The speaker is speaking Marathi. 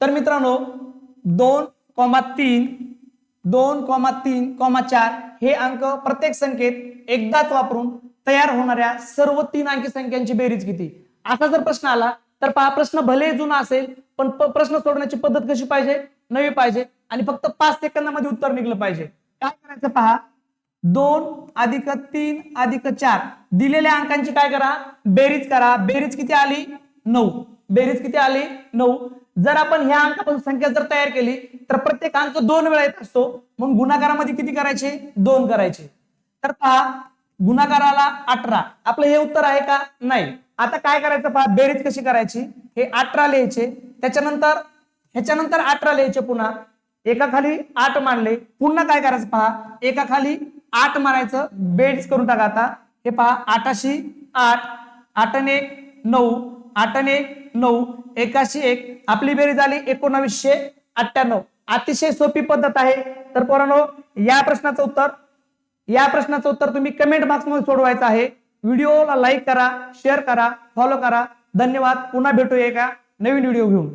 तर मित्रांनो दोन कॉमा तीन दोन कॉमा तीन कॉमा चार हे अंक प्रत्येक संख्येत एकदाच वापरून तयार होणाऱ्या सर्व तीन अंकी संख्यांची बेरीज किती? असा जर प्रश्न आला तर पहा प्रश्न भले जुना असेल पण प्रश्न सोडण्याची पद्धत कशी पाहिजे? नवी पाहिजे. आणि फक्त पाच सेकंदामध्ये उत्तर निघलं पाहिजे. काय करायचं पहा? दोन अधिक तीन अधिक चार. दिलेल्या अंकांची काय करा? बेरीज करा. बेरीज किती आली? नऊ. बेरीज किती आली? नऊ. जर आपण ह्या अंकापासून संख्या जर तयार केली तर प्रत्येक अंक दोन वेळा येत असतो. म्हणून गुणाकारामध्ये किती करायचे? दोन करायचे. तर पहा गुणाकाराला अठरा. आपलं हे उत्तर आहे का? नाही. आता काय करायचं पहा? बेरीज कशी करायची? हे अठरा लिहायचे. त्याच्यानंतर ह्याच्यानंतर अठरा लिहायचे पुन्हा. एका खाली आठ मानले पुन्हा काय करायचं पहा? एका खाली आठ मारायचं. बेरीज करून टाका आता. हे पहा आठाशी आठ. आठ एक नऊ. आठ एक नऊ एकाशी एक. आपली बेरीज आली एकोणावीसशे अठ्ठ्याण्णव. अतिशय सोपी पद्धत आहे. तर पोरांनो या प्रश्नाचं उत्तर या प्रश्नाचं उत्तर तुम्ही कमेंट बॉक्समध्ये सोडवायचं आहे. व्हिडिओला लाईक करा शेअर करा फॉलो करा. धन्यवाद. पुन्हा भेटूया एका नवीन व्हिडिओ घेऊन.